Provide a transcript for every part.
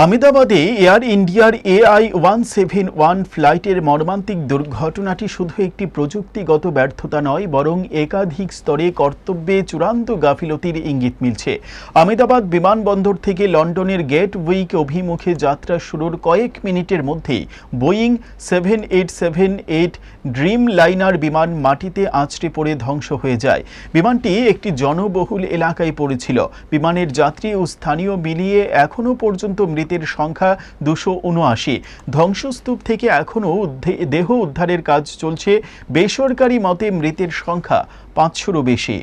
আহমেদাবাদে air ইন্ডিয়ার AI one seven one ফ্লাইটের মর্মান্তিক দুর্ঘটনাটি শুধু একটি প্রযুক্তিগত ব্যর্থতা নয়, বরং একাধিক স্তরে কর্তব্যে চূড়ান্ত গাফিলতির ইঙ্গিত মিলছে। আহমেদাবাদ বিমানবন্দর থেকে লন্ডনের গেট উইক অভিমুখে যাত্রা শুরুর কয়েক মিনিটের মধ্যেই Boeing seven eight seven eight Dreamliner বিমান মাটিতে আঁচড়ে পড়ে ধ্বংস হয়ে যায়। বিমানটি একটি জনবহুল এলাকায় পড়েছিল। বিমানের যাত্রী ও স্থানীয় মিলিয়ে এখনও পর্যন্ত মৃতের সংখ্যা দুশো উনআশি। ধ্বংসস্তূপ থেকে এখনও দেহ উদ্ধারের কাজ চলছে। বেসরকারি মতে মৃতের সংখ্যা পাঁচশোরও বেশি।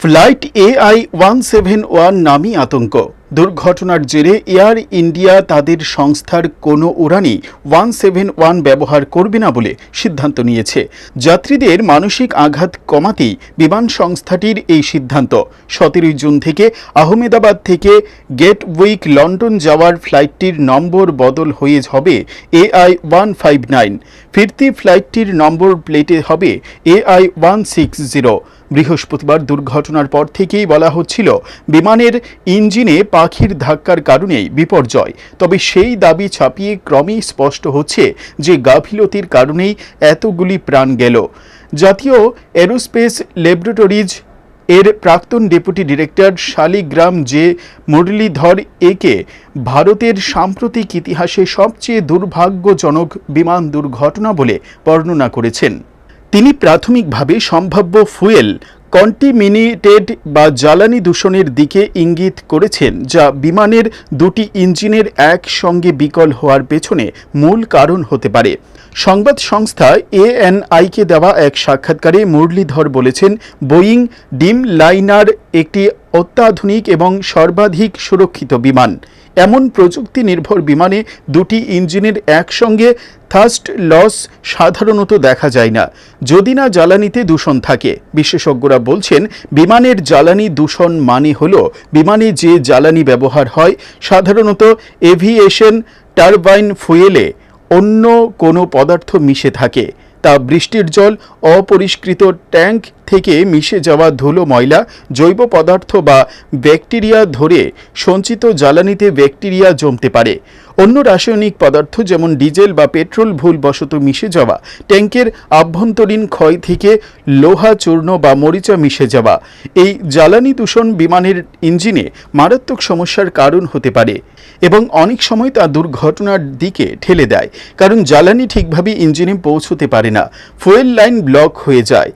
Flight AI one seven one নামই আতঙ্ক। দুর্ঘটনার জেরে এয়ার ইন্ডিয়া তাদের সংস্থার কোনো উড়ানই ওয়ান সেভেন ওয়ান ব্যবহার করবে না বলে সিদ্ধান্ত নিয়েছে। যাত্রীদের মানসিক আঘাত কমাতেই বিমান সংস্থাটির এই সিদ্ধান্ত। সতেরোই জুন থেকে আহমেদাবাদ থেকে গেট উইক লন্ডন যাওয়ার ফ্লাইটটির নম্বর বদল হয়ে হবে এআই ওয়ান ফাইভ নাইন। ফিরতি ফ্লাইটটির নম্বর প্লেটে হবে এআই ওয়ান সিক্স জিরো। বৃহস্পতিবার দুর্ঘটনার পর থেকেই বলা হচ্ছিল, বিমানের ইঞ্জিনে পাখির ধাক্কার কারণেই বিপর্যয়। তবে সেই দাবি ছাপিয়ে ক্রমেই স্পষ্ট হচ্ছে যে গাফিলতির কারণেই এতগুলি প্রাণ গেল। জাতীয় এরোস্পেস ল্যাবরেটরিজ এর প্রাক্তন deputy director Shaligram J Muralidhar একে ভারতের সাম্প্রতিক ইতিহাসে সবচেয়ে দুর্ভাগ্যজনক বিমান দুর্ঘটনা বলে বর্ণনা করেছেন। তিনি প্রাথমিকভাবে সম্ভাব্য ফুয়েল, কন্টিমিনিটেড বা জ্বালানি দূষণের দিকে ইঙ্গিত করেছেন, যা বিমানের দুটি ইঞ্জিনের একসঙ্গে বিকল হওয়ার পেছনে মূল কারণ হতে পারে। সংবাদ সংস্থা এএনআইকে দেওয়া এক সাক্ষাৎকারে মুরলীধর বলেছেন, বোয়িং ডিম লাইনার একটি অত্যাধুনিক এবং সর্বাধিক সুরক্ষিত বিমান। এমন প্রযুক্তি নির্ভর বিমানে দুটি ইঞ্জিনের একসঙ্গে থার্স্ট লস সাধারণত দেখা যায় না, যদি না জ্বালানিতে দূষণ থাকে। বিশেষজ্ঞরা বলছেন, বিমানের জ্বালানি দূষণ মানে হল, বিমানে যে জ্বালানি ব্যবহার হয়, সাধারণত এভিয়েশন টারবাইন ফুয়েলে অন্য কোনো পদার্থ মিশে থাকে। তা বৃষ্টির জল, অপরিষ্কৃত ট্যাঙ্ক থেকে মিশে যাওয়া ধুলো ময়লা, জৈব পদার্থ বা ব্যাকটেরিয়া ধরে সঞ্চিত জ্বালানিতে ব্যাকটেরিয়া জমতে পারে। অন্য রাসায়নিক পদার্থ যেমন ডিজেল বা পেট্রোল ভুলবশত মিশে যাওয়া ট্যাঙ্কের আভ্যন্তরীণ ক্ষয় থেকে লোহা, চূর্ণ বা মরিচা মিশে যাওয়া। এই জ্বালানি দূষণ বিমানের ইঞ্জিনে মারাত্মক সমস্যার কারণ হতে পারে এবং অনেক সময় তা দুর্ঘটনার দিকে ঠেলে দেয়, কারণ জ্বালানি ঠিকভাবে ইঞ্জিনে পৌঁছতে পারে না। ফুয়েল লাইন ব্লক হয়ে যায়।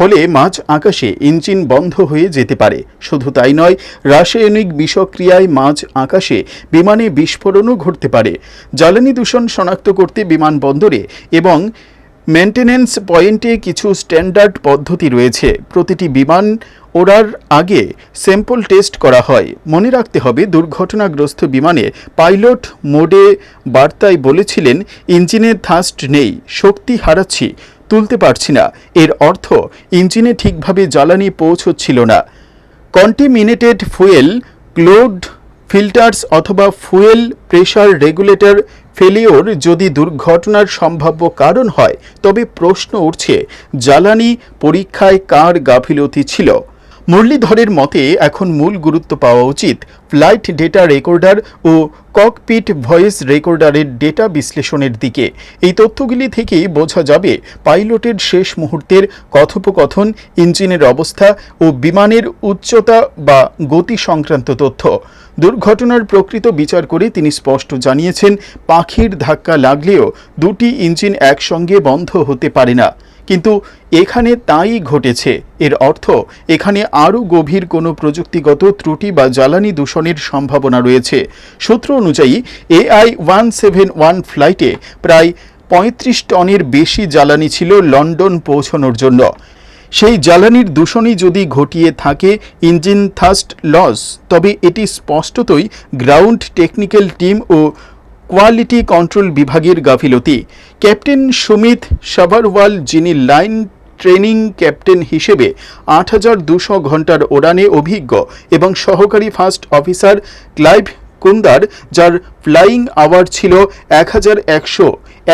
ফলে মাছ আকাশে ইঞ্জিন বন্ধ হয়ে যেতে পারে। শুধু তাই নয়, রাসায়নিক বিষক্রিয়ায় মাছ আকাশে বিমানে বিস্ফোরণও ঘটতে পারে। জ্বালানি দূষণ শনাক্ত করতে বিমানবন্দরে এবং মেনটেন্যান্স পয়েন্টে কিছু স্ট্যান্ডার্ড পদ্ধতি রয়েছে। প্রতিটি বিমান ওড়ার আগে স্যাম্পল টেস্ট করা হয়। মনে রাখতে হবে, দুর্ঘটনাগ্রস্ত বিমানে পাইলট মোডে বার্তায় বলেছিলেন ইঞ্জিনের থাস্ট নেই, শক্তি হারাচ্ছি। তুলতে পারছি না। এর অর্থ, ইঞ্জিনে ঠিকভাবে জ্বালানি পৌঁছচ্ছিল না। কন্টিমিনেটেড ফুয়েল, ক্লোড ফিল্টার্স অথবা ফুয়েল প্রেশার রেগুলেটর ফেলিওর যদি দুর্ঘটনার সম্ভাব্য কারণ হয়, তবে প্রশ্ন উঠছে, জ্বালানি পরীক্ষায় কার গাফিলতি ছিল? মুরলীধরের মতে, এখন মূল গুরুত্ব পাওয়া উচিত ফ্লাইট ডেটা রেকর্ডার ও ককপিট ভয়েস রেকর্ডারের ডেটা বিশ্লেষণের দিকে। এই তথ্যগুলি থেকেই বোঝা যাবে পাইলটের শেষ মুহূর্তের কথোপকথন, ইঞ্জিনের অবস্থা ও বিমানের উচ্চতা বা গতি সংক্রান্ত তথ্য। দুর্ঘটনার প্রকৃত বিচার করে তিনি স্পষ্ট জানিয়েছেন, পাখির ধাক্কা লাগলেও দুটি ইঞ্জিন একসঙ্গে বন্ধ হতে পারে না। কিন্তু এখানে তাই ঘটেছে। এর অর্থ, এখানে আরও গভীর কোনো প্রযুক্তিগত ত্রুটি বা জ্বালানি দূষণের সম্ভাবনা রয়েছে। সূত্র অনুযায়ী, এআই ওয়ান সেভেন ওয়ান ফ্লাইটে প্রায় পঁয়ত্রিশ টনের বেশি জ্বালানি ছিল লন্ডন পৌঁছানোর জন্য। সেই জ্বালানির দূষণই যদি ঘটিয়ে থাকে, ইঞ্জিন থাস্ট লস তবে এটি স্পষ্টতই গ্রাউন্ড টেকনিক্যাল টিম ও কোয়ালিটি কন্ট্রোল বিভাগের গাফিলতি। ক্যাপ্টেন সুমিত সাভারওয়াল, যিনি লাইন ট্রেনিং ক্যাপ্টেন হিসেবে আট হাজার দুশো ঘণ্টার ওড়ানে অভিজ্ঞ এবং সহকারী ফার্স্ট অফিসার ক্লাইভ কুন্দার, যার ফ্লাইং আওয়ার ছিল এক হাজার একশো।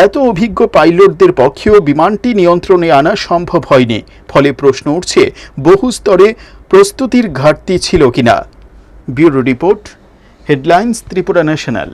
এত অভিজ্ঞ পাইলটদের পক্ষেও বিমানটি নিয়ন্ত্রণে আনা সম্ভব হয়নি, ফলে প্রশ্ন উঠছে, বহু স্তরে প্রস্তুতির ঘাটতি ছিল কিনা। Bureau report, headlines Tripura national.